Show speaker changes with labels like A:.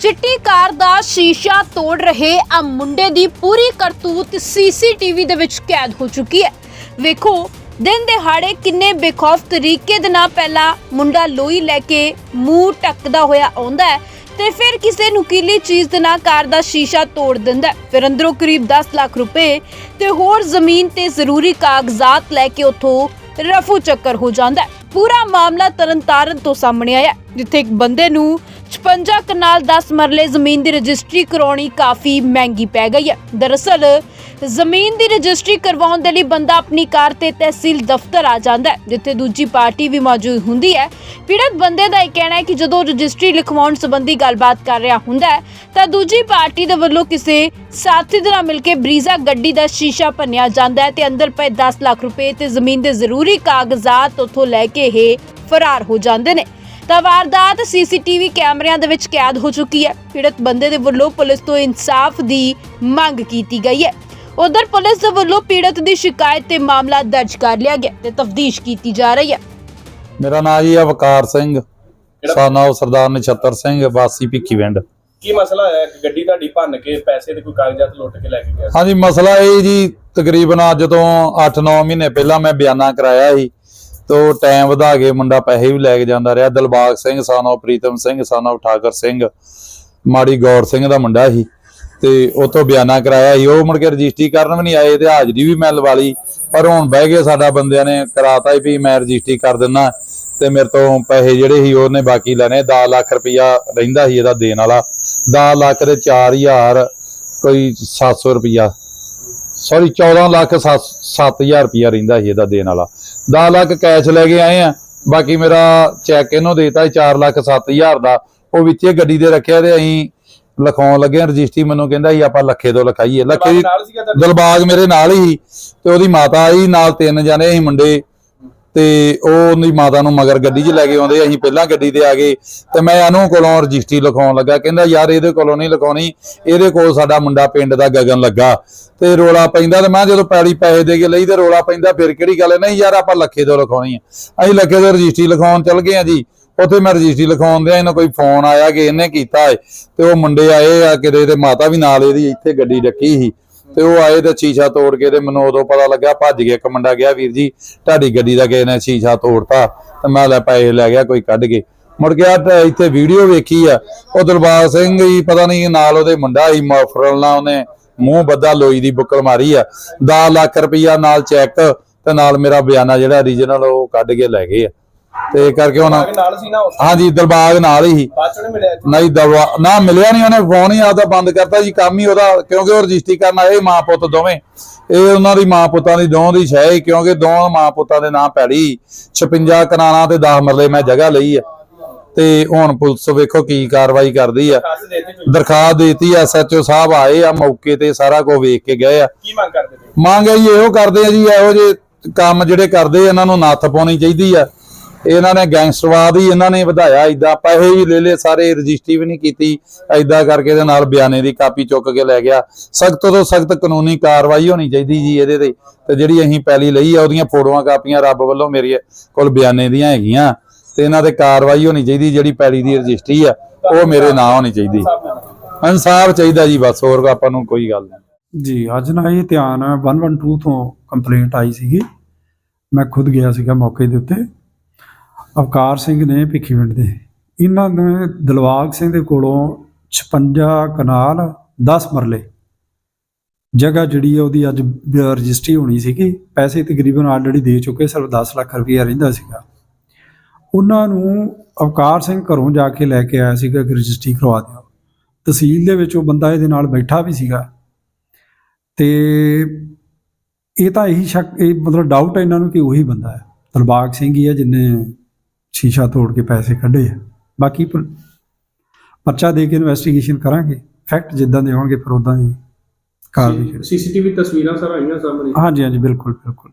A: ਚਿੱਟੀ ਕਾਰ ਦਾ ਸ਼ੀਸ਼ਾ ਤੋੜ ਰਹੇ ਆ ਮੁੰਡੇ ਦੀ ਪੂਰੀ ਕਰਤੂਤ ਸੀਸੀਟੀਵੀ ਦੇ ਵਿੱਚ ਕੈਦ ਹੋ ਚੁੱਕੀ ਹੈ। ਵੇਖੋ, ਦਿਨ ਦਿਹਾੜੇ ਕਿੰਨੇ ਬੇਖੌਫ ਤਰੀਕੇ ਦੇ ਨਾਲ ਪਹਿਲਾਂ ਮੁੰਡਾ ਲੋਈ ਲੈ ਕੇ ਮੂੰਹ ਟੱਕਦਾ ਹੋਇਆ ਆਉਂਦਾ ਹੈ ਤੇ ਫਿਰ ਕਿਸੇ ਨੁਕੀਲੀ ਚੀਜ਼ ਦੇ ਨਾਲ ਕਾਰ ਦਾ ਸ਼ੀਸ਼ਾ ਤੋੜ ਦਿੰਦਾ ਫਿਰ ਅੰਦਰੋਂ ਕਰੀਬ 10 ਲੱਖ ਰੁਪਏ ਤੇ ਹੋਰ ਜ਼ਮੀਨ ਤੇ ਜ਼ਰੂਰੀ ਕਾਗਜ਼ਾਤ ਲੈ ਕੇ ਉੱਥੋਂ ਰਫੂ ਚੱਕਰ ਹੋ ਜਾਂਦਾ ਪੂਰਾ ਮਾਮਲਾ ਤਰਨਤਾਰਨ ਤੋਂ ਸਾਹਮਣੇ ਆਇਆ ਜਿੱਥੇ ਇੱਕ ਬੰਦੇ ਨੂੰ 56 ਕਨਾਲ 10 ਮਰਲੇ ਜ਼ਮੀਨ ਦੀ ਰਜਿਸਟਰੀ ਕਰਾਉਣੀ ਕਾਫੀ ਮਹਿੰਗੀ ਪੈ ਗਈ ਹੈ। ਦਰਅਸਲ, ਜ਼ਮੀਨ ਦੀ ਰਜਿਸਟਰੀ ਕਰਵਾਉਣ ਦੇ ਲਈ ਬੰਦਾ ਆਪਣੀ ਕਾਰ ਤੇ ਤਹਿਸੀਲ ਦਫ਼ਤਰ ਆ ਜਾਂਦਾ ਹੈ, ਜਿੱਥੇ ਦੂਜੀ ਪਾਰਟੀ ਵੀ ਮੌਜੂਦ ਹੁੰਦੀ ਹੈ। ਪੀੜਤ ਬੰਦੇ ਦਾ ਇਹ ਕਹਿਣਾ ਹੈ ਕਿ ਜਦੋਂ ਰਜਿਸਟਰੀ ਲਿਖਵਾਉਣ ਸੰਬੰਧੀ ਗੱਲਬਾਤ ਕਰ ਰਿਹਾ ਹੁੰਦਾ ਹੈ, ਤਾਂ ਦੂਜੀ ਪਾਰਟੀ ਦੇ ਵੱਲੋਂ ਕਿਸੇ ਸਾਥੀ ਦੇ ਨਾਲ ਮਿਲ ਕੇ ਬਰੀਜ਼ਾ ਗੱਡੀ ਦਾ ਸ਼ੀਸ਼ਾ ਭੰਨਿਆ ਜਾਂਦਾ ਹੈ ਤੇ ਅੰਦਰ ਪਏ 10 ਲੱਖ ਰੁਪਏ ਤੇ ਜ਼ਮੀਨ ਦੇ ਜ਼ਰੂਰੀ ਕਾਗਜ਼ਾਤ ਉੱਥੋਂ ਲੈ ਕੇ ਇਹ ਫਰਾਰ ਹੋ ਜਾਂਦੇ ਨੇ। ਤਾਂ ਵਾਰਦਾਤ ਸੀਸੀਟੀਵੀ ਕੈਮਰਿਆਂ ਦੇ ਵਿੱਚ ਕੈਦ ਹੋ ਚੁੱਕੀ ਹੈ। ਪੀੜਤ ਬੰਦੇ ਦੇ ਵੱਲੋਂ ਪੁਲਿਸ ਤੋਂ ਇਨਸਾਫ ਦੀ ਮੰਗ ਕੀਤੀ ਗਈ ਹੈ। ਉਧਰ ਪੁਲਿਸ ਦੇ ਵੱਲੋਂ ਪੀੜਤ ਦੀ ਸ਼ਿਕਾਇਤ ਤੇ ਮਾਮਲਾ ਦਰਜ ਕਰ ਲਿਆ ਗਿਆ ਤੇ ਤਫਤੀਸ਼ ਕੀਤੀ ਜਾ ਰਹੀ ਹੈ।
B: ਮੇਰਾ ਨਾਮ ਜੀ ਅਵਕਾਰ ਸਿੰਘ। ਸਾਨਾ ਸਰਦਾਰ ਨਛੱਤਰ ਸਿੰਘ ਵਾਸੀ ਭਿੱਖੀਵਿੰਡ
C: ਕੀ ਮਸਲਾ ਹੋਇਆ? ਕਿ ਗੱਡੀ ਤੁਹਾਡੀ ਭੰਨ ਕੇ ਪੈਸੇ ਤੇ ਕੋਈ ਕਾਗਜ਼ਾਤ ਲੁੱਟ ਕੇ ਲੈ ਕੇ ਗਿਆ?
B: ਹਾਂਜੀ ਮਸਲਾ ਇਹ ਜੀ ਤਕਰੀਬਨ ਅੱਜ ਤੋਂ 8-9 ਮਹੀਨੇ ਪਹਿਲਾਂ ਮੈਂ ਬਿਆਨਾ ਕਰਾਇਆ ਸੀ। ਤੋ ਟਾਈਮ ਵਧਾ ਕੇ ਮੁੰਡਾ ਪੈਸੇ ਵੀ ਲੈ ਕੇ ਜਾਂਦਾ ਰਿਹਾ। ਦਿਲਬਾਗ ਸਿੰਘ ਸਾਨੋ ਪ੍ਰੀਤਮ ਸਿੰਘ ਸਾਨੋ ਠਾਕਰ ਸਿੰਘ, ਮਾੜੀ ਗੌਰ ਸਿੰਘ ਦਾ ਮੁੰਡਾ ਸੀ ਤੇ ਉਹ ਤੋਂ ਬਿਆਨਾ ਕਰਾਇਆ ਸੀ। ਉਹ ਮੁੜ ਕੇ ਰਜਿਸਟਰੀ ਕਰਨ ਵੀ ਨਹੀਂ ਆਏ ਤੇ ਹਾਜ਼ਰੀ ਵੀ ਮੈਂ ਲਵਾ ਲਈ। ਪਰ ਹੁਣ ਬਹਿ ਗਏ ਸਾਡਾ ਬੰਦਿਆਂ ਨੇ ਕਰਾਤਾ ਸੀ ਵੀ ਮੈਂ ਰਜਿਸਟਰੀ ਕਰ ਦਿੰਦਾ ਤੇ ਮੇਰੇ ਤੋਂ ਪੈਸੇ ਜਿਹੜੇ ਸੀ ਉਹਨੇ ਬਾਕੀ ਲੈਣੇ। 10 ਲੱਖ ਰੁਪਇਆ ਰਹਿੰਦਾ ਸੀ ਇਹਦਾ ਦੇਣ ਵਾਲਾ। 10 ਲੱਖ ਦੇ 4000 ਕੋਈ 700 ਰੁਪਇਆ ਸੌਰੀ 14 ਲੱਖ 7000 ਰੁਪਇਆ ਰਹਿੰਦਾ ਸੀ ਇਹਦਾ ਦੇਣ ਵਾਲਾ। 10 ਲੱਖ ਕੈਸ਼ ਲੈ ਕੇ ਆਏ ਆ। ਬਾਕੀ ਮੇਰਾ ਚੈੱਕ ਇਹਨੂੰ ਦੇਤਾ 4 ਲੱਖ 7000 ਦਾ। ਉਹ ਵਿੱਚੇ ਗੱਡੀ ਦੇ ਰੱਖਿਆ ਤੇ ਅਸੀਂ ਲਿਖਾਉਣ ਲੱਗੇ ਰਜਿਸਟਰੀ ਮੈਨੂੰ ਕਹਿੰਦਾ ਸੀ ਆਪਾਂ ਲੱਖੇ ਤੋਂ ਲਿਖਾਈਏ। ਲੱਖੇ ਦਿਲਬਾਗ ਮੇਰੇ ਨਾਲ ਹੀ। ਤੇ ਉਹਦੀ ਮਾਤਾ ਆਈ ਨਾਲ ਤਿੰਨ ਜਣੇ ਸੀ ਮੁੰਡੇ। ਤੇ ਉਹ ਉਹਦੀ ਮਾਤਾ ਨੂੰ ਮਗਰ ਗੱਡੀ 'ਚ ਲੈ ਕੇ ਆਉਂਦੇ, ਅਸੀਂ ਪਹਿਲਾਂ ਗੱਡੀ ਤੇ ਆ ਗਏ ਤੇ ਮੈਂ ਇਹਨੂੰ ਕੋਲੋਂ ਰਜਿਸਟਰੀ ਲਿਖਾਉਣ ਲੱਗਾ, ਕਹਿੰਦਾ ਯਾਰ ਇਹਦੇ ਕੋਲੋਂ ਨਹੀਂ ਲਿਖਾਉਣੀ, ਇਹਦੇ ਕੋਲ ਸਾਡਾ ਮੁੰਡਾ ਪਿੰਡ ਦਾ ਗਗਨ ਲੱਗਾ ਤੇ ਰੋਲਾ ਪੈਂਦਾ ਤੇ ਮੈਂ ਜਦੋਂ ਪੈਲੀ ਪੈਸੇ ਦੇ ਕੇ ਲਈ ਤੇ ਰੋਲਾ ਪੈਂਦਾ, ਫਿਰ ਕਿਹੜੀ ਗੱਲ ਹੈ? ਨਹੀਂ ਯਾਰ ਆਪਾਂ ਲੱਖੇ ਤੋਂ ਲਿਖਾਉਣੀ ਆ ਅਸੀਂ ਲੱਖੇ ਤੋਂ ਰਜਿਸਟਰੀ ਲਿਖਾਉਣ ਚੱਲ ਗਏ ਆ ਜੀ, ਉੱਥੇ ਮੈਂ ਰਜਿਸਟਰੀ ਲਿਖਾਉਣ ਦਿਆਂ, ਇਹਨਾਂ ਕੋਈ ਫੋਨ ਆਇਆ ਕਿ ਇਹਨੇ ਕੀਤਾ ਹੈ ਤੇ ਉਹ ਮੁੰਡੇ ਆਏ ਆ ਕਿਤੇ ਤੇ ਮਾਤਾ ਵੀ ਨਾਲ ਇਹਦੀ ਇੱਥੇ ਗੱਡੀ ਰੱਖੀ ਸੀ ਤੇ ਉਹ ਆਏ ਤੇ ਸ਼ੀਸ਼ਾ ਤੋੜ ਕੇ ਤੇ ਮੈਨੂੰ ਉਦੋਂ ਪਤਾ ਲੱਗਾ ਭੱਜ ਗਿਆ ਇੱਕ ਮੁੰਡਾ ਗਿਆ, ਵੀਰ ਜੀ, ਤੁਹਾਡੀ ਗੱਡੀ ਦਾ ਕਿਸੇ ਨੇ ਸ਼ੀਸ਼ਾ ਤੋੜਤਾ ਤੇ ਮੈਂ ਲੈ ਪੈਸੇ ਲੈ ਗਿਆ, ਕੋਈ ਕੱਢ ਕੇ। ਮੁੜ ਗਿਆ ਇੱਥੇ ਵੀਡੀਓ ਵੇਖੀ ਆ, ਉਹ ਦਰਬਾਰ ਸਿੰਘ ਹੀ ਪਤਾ ਨਹੀਂ ਨਾਲ ਉਹਦੇ ਮੁੰਡਾ ਹੀ ਮਫਰਲ ਨਾਲ ਉਹਨੇ ਮੂੰਹ ਬੱਦਾ ਲੋਈ ਦੀ ਬੁੱਕਲ ਮਾਰੀ ਆ। 10 ਲੱਖ ਰੁਪਈਆ ਨਾਲ ਚੈੱਕ ਤੇ ਨਾਲ ਮੇਰਾ ਬਿਆਨਾ ਜਿਹੜਾ ਰੀਜਨਲ ਉਹ ਕੱਢ ਕੇ ਲੈ ਗਏ ਆ। ਤੇ ਕਰਕੇ
C: ਦਿਮਾਗ ਨਾਲ ਸੀ ਨਾ
B: ਹਾਂਜੀ ਦਿਲਬਾਗ ਨਾਲ ਹੀ।
C: ਬਾਅਦ ਚੋਂ ਮਿਲਿਆ?
B: ਨਹੀਂ ਦਵਾ ਨਾ ਮਿਲਿਆ ਨਹੀਂ ਉਹਨੇ ਫੋਨ ਹੀ ਆਦਾ ਬੰਦ ਕਰਤਾ ਜੀ ਕੰਮ ਹੀ ਉਹਦਾ ਕਿਉਂਕਿ ਉਹ ਰਜਿਸਟਰੀ ਕਰਨ ਆਏ ਮਾਂ ਪੁੱਤ ਦੋਵੇਂ। ਇਹ ਉਹਨਾਂ ਦੀ ਮਾਂ ਪੁੱਤਾਂ ਦੀ ਦੋਵਾਂ ਦੀ ਸ਼ੈ ਕਿਉਂਕਿ ਦੋਵਾਂ ਮਾਂ ਪੁੱਤਾਂ ਦੇ ਨਾਂ ਪੈੜੀ 56 ਕਨਾਲਾਂ ਤੇ 10 ਮਰਲੇ ਮੈਂ ਜਗ੍ਹਾ ਲਈ ਆ। ਤੇ ਹੁਣ ਪੁਲਿਸ ਵੇਖੋ ਕੀ ਕਾਰਵਾਈ ਕਰਦੀ ਆ।
C: ਦਿੱਤੇ
B: ਦਰਖਾਸਤ ਦੇਤੀ ਐਸਐਚਓ ਸਾਹਿਬ ਆਏ ਆ ਮੌਕੇ ਤੇ ਸਾਰਾ ਕੁਝ ਵੇਖ ਕੇ ਗਏ ਆ।
C: ਕੀ ਮੰਗ ਕਰਦੇ
B: ਮੰਗ ਇਹੋ ਕਰਦੇ ਆ ਜੀ ਇਹੋ ਜੇ ਕੰਮ ਜਿਹੜੇ ਕਰਦੇ ਇਹਨਾਂ ਨੂੰ ਨੱਥ ਪਾਉਣੀ ਚਾਹੀਦੀ ਆ। ਇਹਨਾਂ ਨੇ ਗੈਂਗਸਟਰਵਾਦ ਹੀ ਇਹਨਾਂ ਨੇ ਵਧਾਇਆ ਇਦਾਂ ਪੈਸੇ ਵੀ ਲੈ ਲਏ, ਸਾਰੇ ਰਜਿਸਟਰੀ ਵੀ ਨਹੀਂ ਕੀਤੀ ਐਦਾਂ ਕਰਕੇ ਇਹਦੇ ਨਾਲ ਬਿਆਨੇ ਦੀ ਕਾਪੀ ਚੁੱਕ ਕੇ ਲੈ ਗਿਆ। ਸਖਤ ਤੋਂ ਸਖਤ ਕਾਨੂੰਨੀ ਕਾਰਵਾਈ ਹੋਣੀ ਚਾਹੀਦੀ ਜੀ ਇਹਦੇ ਤੇ ਤੇ ਜਿਹੜੀ ਅਸੀਂ ਪਹਿਲੀ ਲਈ ਆ, ਉਹਦੀਆਂ ਫੋਟੋਆਂ ਕਾਪੀਆਂ ਰੱਬ ਵੱਲੋਂ ਮੇਰੇ ਕੋਲ ਬਿਆਨੇ ਦੀਆਂ ਹੈਗੀਆਂ, ਤੇ ਇਹਨਾਂ ਤੇ ਕਾਰਵਾਈ ਹੋਣੀ ਚਾਹੀਦੀ, ਜਿਹੜੀ ਪੈਲੀ ਦੀ ਰਜਿਸਟਰੀ ਆ, ਉਹ ਮੇਰੇ ਨਾਂ ਹੋਣੀ ਚਾਹੀਦੀ। ਇਨਸਾਫ ਚਾਹੀਦਾ ਜੀ ਬਸ, ਹੋਰ ਆਪਾਂ ਨੂੰ ਕੋਈ ਗੱਲ ਨਹੀਂ।
D: ਜੀ, ਅੱਜ ਨਾ ਇਹ ਧਿਆਨ 112 ਤੋਂ ਕੰਪਲੇਂਟ ਆਈ ਸੀਗੀ। ਮੈਂ ਖੁਦ ਗਿਆ ਸੀਗਾ ਮੌਕੇ ਦੇ ਉੱਤੇ। ਅਵਕਾਰ ਸਿੰਘ ਨੇ ਭਿੱਖੀਵਿੰਡ ਦੇ। ਇਹਨਾਂ ਨੇ ਦਿਲਵਾਗ ਸਿੰਘ ਦੇ ਕੋਲੋਂ 56 ਕਨਾਲ 10 ਮਰਲੇ। ਜਗ੍ਹਾ ਜਿਹੜੀ ਹੈ ਉਹਦੀ ਅੱਜ ਰਜਿਸਟਰੀ ਹੋਣੀ ਸੀਗੀ। ਪੈਸੇ ਤਕਰੀਬਨ ਆਲਰੇਡੀ ਦੇ ਚੁੱਕੇ, ਸਿਰਫ 10 ਲੱਖ ਰੁਪਈਆ ਰਹਿੰਦਾ ਸੀਗਾ। ਉਹਨਾਂ ਨੂੰ ਅਵਕਾਰ ਸਿੰਘ ਘਰੋਂ ਜਾ ਕੇ ਲੈ ਕੇ ਆਇਆ ਸੀਗਾ ਕਿ ਰਜਿਸਟਰੀ ਕਰਵਾ ਦਿਓ। ਤਹਿਸੀਲ ਦੇ ਵਿੱਚ ਉਹ ਬੰਦਾ ਇਹਦੇ ਨਾਲ ਬੈਠਾ ਵੀ ਸੀਗਾ। ਤੇ ਇਹ ਤਾਂ ਇਹੀ ਸ਼ੱਕ, ਇਹ ਮਤਲਬ ਡਾਊਟ ਹੈ ਇਹਨਾਂ ਨੂੰ ਕਿ ਉਹੀ ਬੰਦਾ ਹੈ। ਦਿਲਬਾਗ ਸਿੰਘ ਹੀ ਹੈ ਜਿਨੇ ਸ਼ੀਸ਼ਾ ਤੋੜ ਕੇ ਪੈਸੇ ਕੱਢੇ ਆ। ਬਾਕੀ ਪਰ- ਪਰਚਾ ਦੇ ਕੇ ਇਨਵੈਸਟੀਗੇਸ਼ਨ ਕਰਾਂਗੇ। ਫੈਕਟ ਜਿੱਦਾਂ ਦੇ ਹੋਣਗੇ ਫਿਰ ਉਦਾਂ ਦੀ ਕਾਰਵਾਈ
C: ਸੀਸੀਟੀਵੀ ਤਸਵੀਰਾਂ ਸਰ ਆਈਆਂ ਸਾਹਮਣੇ?
D: ਹਾਂਜੀ ਹਾਂਜੀ ਬਿਲਕੁਲ ਬਿਲਕੁਲ।